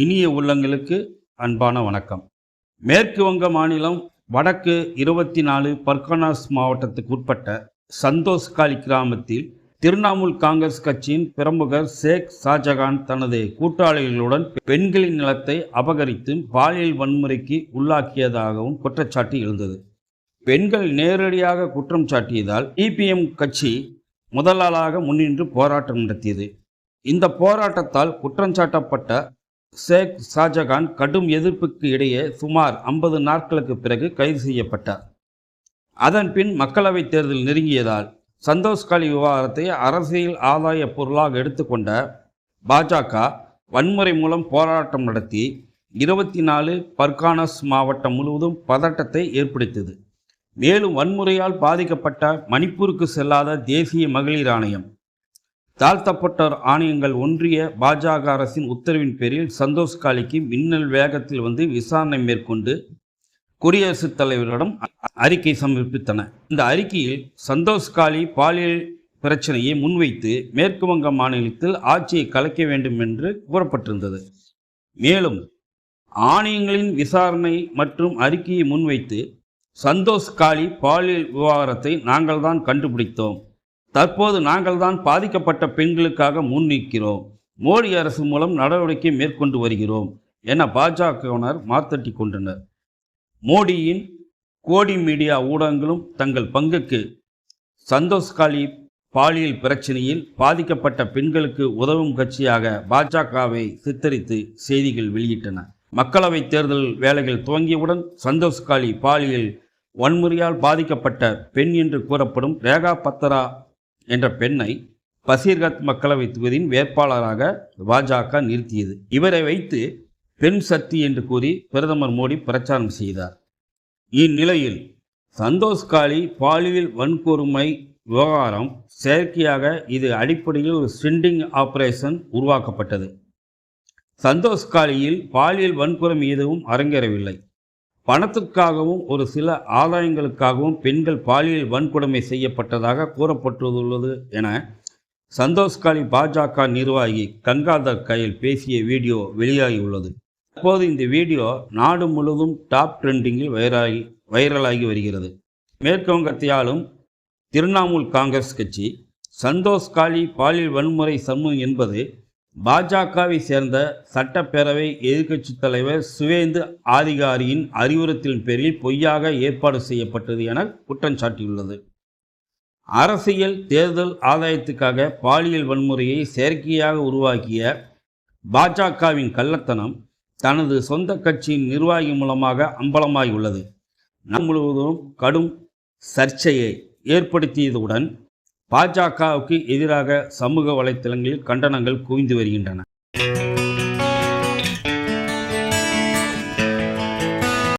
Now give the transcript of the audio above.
இனிய உள்ளங்களுக்கு அன்பான வணக்கம். மேற்கு வங்க மாநிலம் வடக்கு இருபத்தி நாலு பர்கானாஸ் மாவட்டத்துக்கு உட்பட்ட சந்தோஷ்காலி கிராமத்தில் திரிணாமுல் காங்கிரஸ் கட்சியின் பிரமுகர் ஷேக் ஷாஜகான் தனது கூட்டாளிகளுடன் பெண்களின் நிலத்தை அபகரித்து பாலியல் வன்முறைக்கு உள்ளாக்கியதாகவும் குற்றச்சாட்டு எழுந்தது. பெண்கள் நேரடியாக குற்றம் சாட்டியதால் இபிஎம் கட்சி முதலாளாக முன்னின்று போராட்டம் நடத்தியது. இந்த போராட்டத்தால் குற்றஞ்சாட்டப்பட்ட ஷேக் ஷாஜகான் கடும் எதிர்ப்புக்கு இடையே சுமார் ஐம்பது நாட்களுக்கு பிறகு கைது செய்யப்பட்டார். அதன் பின் மக்களவைத் தேர்தல் நெருங்கியதால் சந்தோஷ்காலி விவகாரத்தை அரசியல் ஆதாய பொருளாக எடுத்துக்கொண்ட பாஜக வன்முறை மூலம் போராட்டம் நடத்தி இருபத்தி நாலு பர்கானஸ் மாவட்டம் முழுவதும் பதட்டத்தை ஏற்படுத்தியது. மேலும் வன்முறையால் பாதிக்கப்பட்ட மணிப்பூருக்கு செல்லாத தேசிய மகளிர் ஆணையம் தாழ்த்தப்பட்டோர் ஆணையங்கள் ஒன்றிய பாஜக அரசின் உத்தரவின் பேரில் சந்தோஷ் காலிக்கு மின்னல் வேகத்தில் வந்து விசாரணை மேற்கொண்டு குடியரசுத் தலைவரிடம் அறிக்கை சமர்ப்பித்தன. இந்த அறிக்கையில் சந்தோஷ் காலி பாலியல் பிரச்சனையை முன்வைத்து மேற்கு வங்க மாநிலத்தில் ஆட்சியை கலைக்க வேண்டும் என்று கூறப்பட்டிருந்தது. மேலும் ஆணையங்களின் விசாரணை மற்றும் அறிக்கையை முன்வைத்து சந்தோஷ் காலி பாலியல் விவகாரத்தை நாங்கள் தான் கண்டுபிடித்தோம். தற்போது நாங்கள் தான் பாதிக்கப்பட்ட பெண்களுக்காக முன் நிற்கிறோம். மோடி அரசு மூலம் நடவடிக்கை மேற்கொண்டு வருகிறோம் என பாஜகவினர் மாத்தட்டி கொண்டனர். மோடியின் கோடி மீடியா ஊடகங்களும் தங்கள் பங்குக்கு சந்தோஷ்காலி பாலியல் பிரச்சனையில் பாதிக்கப்பட்ட பெண்களுக்கு உதவும் கட்சியாக பாஜகவை சித்தரித்து செய்திகள் வெளியிட்டன. மக்களவைத் தேர்தல் வேலைகள் துவங்கியவுடன் சந்தோஷ்காலி பாலியல் வன்முறையால் பாதிக்கப்பட்ட பெண் என்று கூறப்படும் ரேகா பத்தரா என்ற பெண்ணை பசீர்கத் மக்களவை தொகுதியின் வேட்பாளராக பாஜக நிறுத்தியது. இவரை வைத்து பெண் சக்தி என்று கூறி பிரதமர் மோடி பிரச்சாரம் செய்தார். இந்நிலையில் சந்தோஷ்காலி பாலியல் வன்கொடுமை விவகாரம் செயற்கையாக இது அடிப்படையில் ஒரு ஸ்டிண்டிங் ஆபரேஷன் உருவாக்கப்பட்டது. சந்தோஷ்காலியில் பாலியல் வன்கொடுமை எதுவும் அரங்கேறவில்லை. பணத்துக்காகவும் ஒரு சில ஆதாயங்களுக்காகவும் பெண்கள் பாலியல் வன்கொடுமை செய்யப்பட்டதாக கூறப்பட்டுள்ளது என சந்தோஷ்காலி பாஜக நிர்வாகி கங்காதர் கையில் பேசிய வீடியோ வெளியாகியுள்ளது. தற்போது இந்த வீடியோ நாடு முழுவதும் டாப் ட்ரெண்டிங்கில் வைரலாகி வைரலாகி வருகிறது. மேற்கு வங்கத்தையாலும் திரிணாமுல் காங்கிரஸ் கட்சி சந்தோஷ்காலி பாலியல் வன்முறை சமூகம் என்பது பாஜகவை சேர்ந்த சட்டப்பேரவை எதிர்க்கட்சித் தலைவர் சுவேந்து ஆதிகாரியின் அறிவுறுத்தலின் பேரில் பொய்யாக ஏற்பாடு செய்யப்பட்டது என குற்றம் சாட்டியுள்ளது. அரசியல் தேர்தல் ஆதாயத்துக்காக பாலியல் வன்முறையை செயற்கையாக உருவாக்கிய பாஜகவின் கள்ளத்தனம் தனது சொந்த கட்சியின் நிர்வாகி மூலமாக அம்பலமாகியுள்ளது. நாடு முழுவதும் கடும் சர்ச்சையை ஏற்படுத்தியதுடன் பாஜகவுக்கு எதிராக சமூக வலைத்தளங்களில் கண்டனங்கள் குவிந்து வருகின்றன.